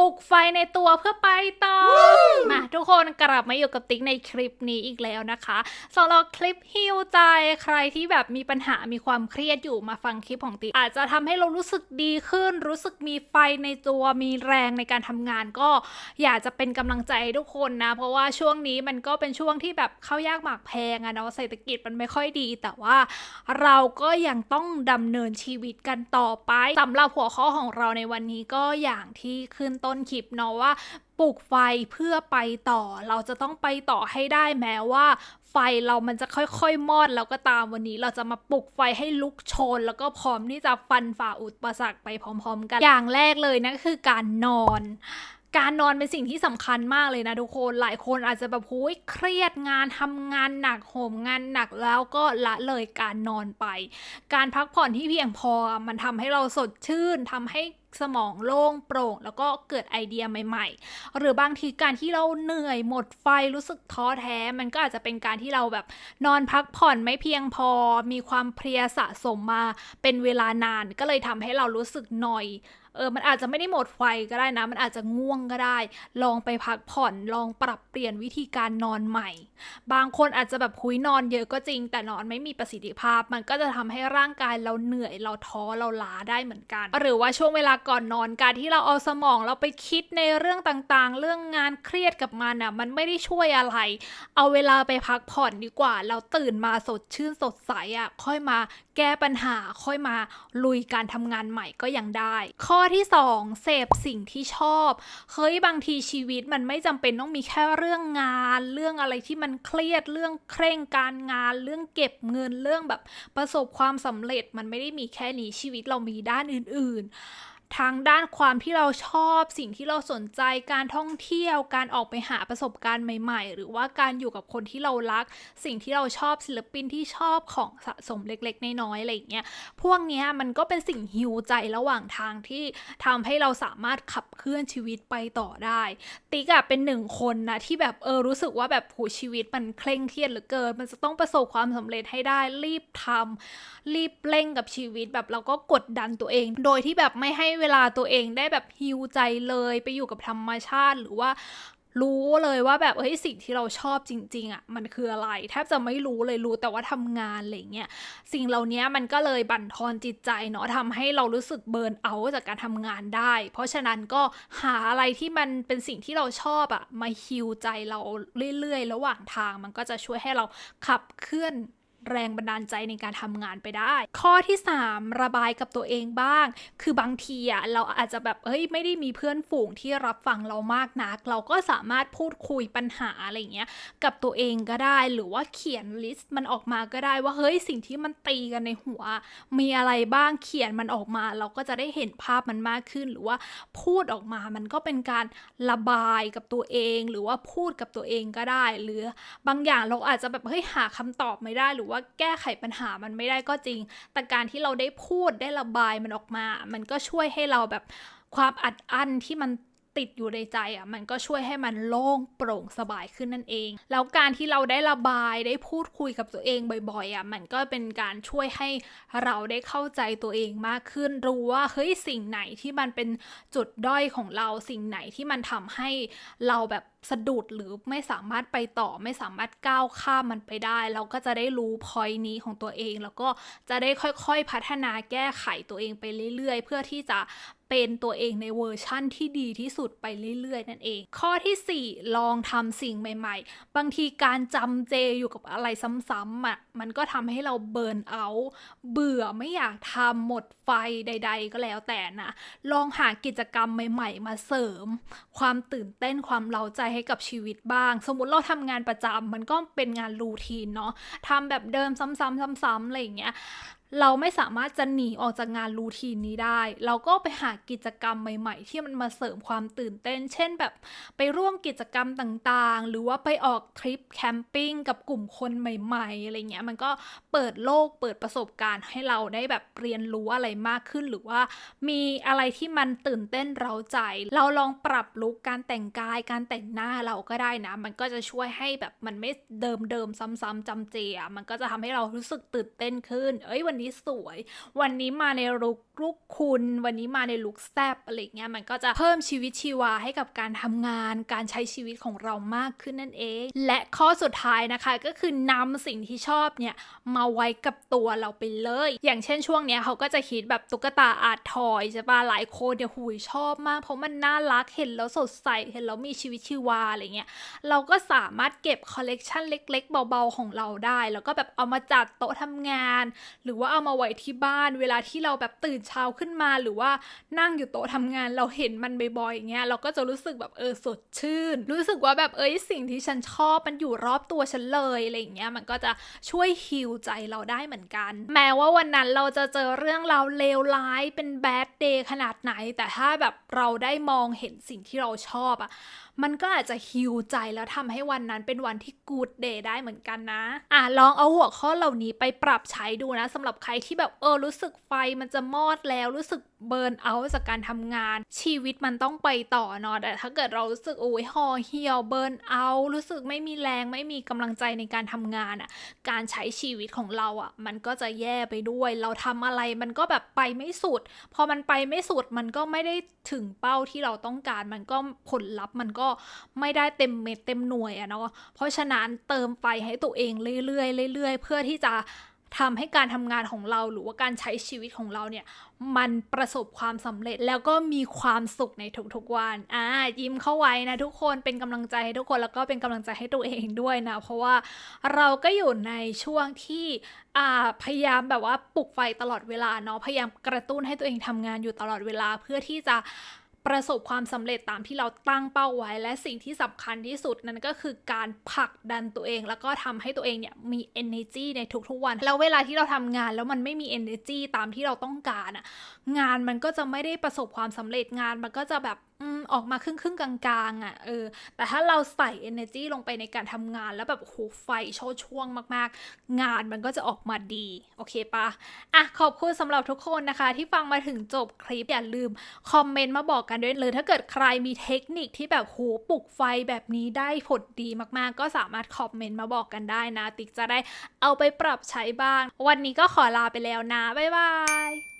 ปลุกไฟในตัวเพื่อไปต่อ มาทุกคนกลับมาอยู่กับติ๊กในคลิปนี้อีกแล้วนะคะสำหรับคลิปฮิวใจใครที่แบบมีปัญหามีความเครียดอยู่มาฟังคลิปของติ๊กอาจจะทำให้เรารู้สึกดีขึ้น รู้สึกมีไฟในตัวมีแรงในการทำงานก็อยากจะเป็นกำลังใจให้ทุกคนนะ เพราะว่าช่วงนี้มันก็เป็นช่วงที่แบบเข้ายากหมากแพงอะเนาะเศรษฐกิจมันไม่ค่อยดี แต่ว่าเราก็ยังต้องดำเนินชีวิตกันต่อไปสำหรับหัวข้อของเราในวันนี้ก็อย่างที่ขึ้นต้น้นคลิปเนาะว่าปลุกไฟเพื่อไปต่อ เราจะต้องไปต่อให้ได้แม้ว่า ไฟเรามันจะค่อยๆ มอดแล้วก็ตามวันนี้ เราจะมาปลุกไฟให้ลุกโชน แล้วก็พร้อมที่จะฟันฝ่าอุปสรรคไปพร้อม ๆ กันอย่างแรกเลยนะคือการนอน การนอนเป็นสิ่งที่สำคัญมากเลยนะทุกคน หลายคนอาจจะแบบหุยเครียดงานทำงานหนักโหมงานหนักแล้วก็ละเลยการนอนไป การพักผ่อนที่เพียงพอมันทำให้เราสดชื่นทำให้สมองโล่งโปร่ง แล้วก็เกิดไอเดียใหม่ๆ หรือบางทีการที่เราเหนื่อยหมดไฟรู้สึกท้อแท้ มันก็อาจจะเป็นการที่เราแบบนอนพักผ่อนไม่เพียงพอ มีความเพลียสะสมมาเป็นเวลานานก็เลยทำให้เรารู้สึกหน่อย เออ มันอาจจะไม่ได้หมดไฟก็ได้นะ มันอาจจะง่วงก็ได้ ลองไปพักผ่อน ลองปรับเปลี่ยนวิธีการนอนใหม่ บางคนอาจจะแบบคุยนอนเยอะก็จริง แต่นอนไม่มีประสิทธิภาพ มันก็จะทำให้ร่างกายเราเหนื่อย เราท้อ เราล้าได้เหมือนกัน หรือว่าช่วงเวลาก่อนนอน การที่เราเอาสมองเราไปคิดในเรื่องต่างๆ เรื่องงานเครียดกับมันอะ มันไม่ได้ช่วยอะไร เอาเวลาไปพักผ่อนดีกว่า เราตื่นมาสดชื่นสดใสอะ ค่อยมาแก้ปัญหา ค่อยมาลุยการทำงานใหม่ก็ยังได้ ข้ออที่ 2 เสพสิ่งที่ชอบเฮ้ยบางทีชีวิตมันไม่จำเป็นต้องมีแค่เรื่องงาน เรื่องอะไรที่มันเครียดเรื่องเคร่งการงาน เรื่องเก็บเงินเรื่องแบบประสบความสำเร็จมันไม่ได้มีแค่นี้ชีวิตเรามีด้านอื่น ๆ ทางด้านความที่เราชอบสิ่งที่เราสนใจการท่องเที่ยว การออกไปหาประสบการณ์ใหม่ ๆ หรือว่าการอยู่กับคนที่เรารัก สิ่งที่เราชอบศิลปินที่ชอบของสะสมเล็กๆ น้อยๆอะไรอย่างเงี้ยพวกเนี้ยมันก็เป็นสิ่งฮิวใจระหว่างทางที่ทำให้เราสามารถขับเคลื่อนชีวิตไปต่อได้ ติ๊กอะเป็นหนึ่งคนนะที่แบบเออรู้สึกว่าแบบผูชีวิตมันเคร่งเครียดเหลือเกิน มันจะต้องประสบความสำเร็จให้ได้รีบทำรีบเร่งกับชีวิตแบบเราก็กดดันตัวเอง โดยที่แบบไม่ให้เวลาตัวเองได้แบบฮิวใจเลยไปอยู่กับธรรมชาติหรือว่ารู้เลยว่าแบบเฮ้ยสิ่งที่เราชอบจริง ๆอะ่ะมันคืออะไรแทบจะไม่รู้เลยรู้แต่ว่าทำงานอะไรเงี้ยสิ่งเหล่านี้มันก็เลยบั่นทอนจิตใจเนาะทำให้เรารู้สึกเบิร์นเอาจากการทำงานได้ เพราะฉะนั้นก็หาอะไรที่มันเป็นสิ่งที่เราชอบอะ่ะมาฮิวใจเราเรื่อยๆ ระหว่างทางมันก็จะช่วยให้เราขับเคลื่อน แรงบันดาลใจในการทำงานไปได้ ข้อที่ 3 ระบายกับตัวเองบ้าง คือบางทีอะเราอาจจะแบบเฮ้ยไม่ได้มีเพื่อนฝูงที่รับฟังเรามากนัก เราก็สามารถพูดคุยปัญหาอะไรเงี้ยกับตัวเองก็ได้หรือว่าเขียนลิสต์มันออกมาก็ได้ว่าเฮ้ยสิ่งที่มันตีกันในหัว มีอะไรบ้างเขียนมันออกมา เราก็จะได้เห็นภาพมันมากขึ้น หรือว่าพูดออกมามันก็เป็นการระบายกับตัวเอง หรือว่าพูดกับตัวเองก็ได้ หรือบางอย่างเราอาจจะแบบเฮ้ยหาคำตอบไม่ได้หรือว่าว่าแก้ไขปัญหามันไม่ได้ก็จริง แต่การที่เราได้พูดได้ระบายมันออกมา มันก็ช่วยให้เราแบบความอัดอั้นที่มันติดอยู่ในใจอะมันก็ช่วยให้มันโล่งโปร่งสบายขึ้นนั่นเอง แล้วการที่เราได้ระบายได้พูดคุยกับตัวเองบ่อยๆอะมันก็เป็นการช่วยให้เราได้เข้าใจตัวเองมากขึ้น รู้ว่าเฮ้ยสิ่งไหนที่มันเป็นจุดด้อยของเราสิ่งไหนที่มันทำให้เราแบบสะดุดหรือไม่สามารถไปต่อไม่สามารถก้าวข้ามมันไปได้ เราก็จะได้รู้พอยนี้ของตัวเอง แล้วก็จะได้ค่อยๆพัฒนาแก้ไขตัวเองไปเรื่อยๆ เพื่อที่จะเป็นตัวเองในเวอร์ชั่นที่ดีที่สุดไปเรื่อยๆ นั่นเอง ข้อที่ 4 ลองทำสิ่งใหม่ๆ บางทีการจำเจอยู่กับอะไรซ้ำๆอะมันก็ทำให้เราเบิร์นเอา เบื่อไม่อยากทำหมดไฟใด ๆ ก็แล้วแต่นะ ลองหากิจกรรมใหม่ ๆ มาเสริม ความตื่นเต้นความเร้าใจให้กับชีวิตบ้าง สมมติเราทำงานประจำมันก็เป็นงานรูทีนเนาะทำแบบเดิมซ้ำๆซ้ำๆอะไรอย่างเงี้ย เราไม่สามารถจะหนีออกจากงานรูทีนนี้ได้ เราก็ไปหากิจกรรมใหม่ ๆ ที่มันมาเสริมความตื่นเต้น เช่นแบบไปร่วมกิจกรรมต่างๆ หรือว่าไปออกทริปแคมปิ้งกับกลุ่มคนใหม่ๆ อะไรเงี้ย มันก็เปิดโลกเปิดประสบการณ์ให้เราได้แบบเรียนรู้อะไรมากขึ้น หรือว่ามีอะไรที่มันตื่นเต้นเราใจ เราลองปรับลุคการแต่งกาย การแต่งหน้าเราก็ได้นะ มันก็จะช่วยให้แบบมันไม่เดิมๆซ้ำๆจำเจอะมันก็จะทำให้เรารู้สึกตื่นเต้นขึ้น เอ้ยวันนี้สวย วันนี้มาในลุกลุกคุณ วันนี้มาในลุกแซบอะไรเงี้ยมันก็จะเพิ่มชีวิตชีวาให้กับการทำงาน การใช้ชีวิตของเรามากขึ้นนั่นเอง และข้อสุดท้ายนะคะก็คือนำสิ่งที่ชอบเนี่ยมาไว้กับตัวเราไปเลย อย่างเช่นช่วงเนี้ยเขาก็จะคิดแบบตุ๊กตาอาร์ตทอยใช่ปะหลายคนเนี่ยหุยชอบมาก เพราะมันน่ารักเห็นแล้วสดใสเห็นแล้วมีชีวิตชีวาอะไรเงี้ยเราก็สามารถเก็บคอลเลกชันเล็ก ๆ เบาๆของเราได้ แล้วก็แบบเอามาจัดโต๊ะทำงาน หรือว่าเอามาไว้ที่บ้าน เวลาที่เราแบบตื่นเช้าขึ้นมาหรือว่านั่งอยู่โต๊ะทำงานเราเห็นมันบ่อยๆอย่างเงี้ยเราก็จะรู้สึกแบบเออสดชื่น รู้สึกว่าแบบเอ้ยสิ่งที่ฉันชอบมันอยู่รอบตัวฉันเลยอะไรอย่างเงี้ยมันก็จะช่วยฮิวใจเราได้เหมือนกัน แม้ว่าวันนั้นเราจะเจอเรื่องราวเลวร้ายเป็นแบดเดย์ขนาดไหน แต่ถ้าแบบเราได้มองเห็นสิ่งที่เราชอบอะ มันก็อาจจะฮิวใจแล้วทำให้วันนั้นเป็นวันที่กูดเดย์ได้เหมือนกันนะ อะลองเอาหัวข้อเหล่านี้ไปปรับใช้ดูนะสำหรับใครที่แบบเออรู้สึกไฟมันจะมอดแล้วรู้สึกเบิร์นเอาจากการทำงาน ชีวิตมันต้องไปต่อเนาะแต่ถ้าเกิดเรารู้สึกโอ้ยห่อเหี่ยวเบิร์นเอารู้สึกไม่มีแรงไม่มีกำลังใจในการทำงานอะ การใช้ชีวิตของเราอะ มันก็จะแย่ไปด้วย เราทำอะไรมันก็แบบไปไม่สุด พอมันไปไม่สุดมันก็ไม่ได้ถึงเป้าที่เราต้องการ มันก็ผลลัพธ์มันก็ไม่ได้เต็มเม็ดเต็มหน่วยอะเนาะเพราะฉะนั้นเติมไฟให้ตัวเองเรื่อยๆเรื่อยๆ เพื่อที่จะทำให้การทำงานของเราหรือว่าการใช้ชีวิตของเราเนี่ย มันประสบความสำเร็จแล้วก็มีความสุขในทุกๆวันอ่ายิ้มเข้าไว้นะทุกคนเป็นกำลังใจให้ทุกคนแล้วก็เป็นกำลังใจให้ตัวเองด้วยนะ เพราะว่าเราก็อยู่ในช่วงที่อ่าพยายามแบบว่าปลุกไฟตลอดเวลาเนาะพยายามกระตุ้นให้ตัวเองทำงานอยู่ตลอดเวลาเพื่อที่จะ ประสบความสำเร็จตามที่เราตั้งเป้าไว้ และสิ่งที่สำคัญที่สุดนั่นก็คือการผลักดันตัวเอง แล้วก็ทำให้ตัวเองเนี่ยมี energy ในทุกๆวัน แล้วเวลาที่เราทำงานแล้วมันไม่มี energy ตามที่เราต้องการอะงานมันก็จะไม่ได้ประสบความสำเร็จงานมันก็จะแบบ ออกมาครึ่งครึ่งกลางๆอะเออแต่ถ้าเราใส่ energy ลงไปในการทำงานแล้วแบบโหไฟโชดช่วงมากๆ งานมันก็จะออกมาดี โอเคปะอะขอบคุณสำหรับทุกคนนะคะ ที่ฟังมาถึงจบคลิป อย่าลืมคอมเมนต์มาบอกกันด้วยเลย ถ้าเกิดใครมีเทคนิคที่แบบโหปลุกไฟแบบนี้ได้ผลดีมากๆ ก็สามารถคอมเมนต์มาบอกกันได้นะ ติ๊กจะได้เอาไปปรับใช้บ้าง วันนี้ก็ขอลาไปแล้วนะบ๊ายบาย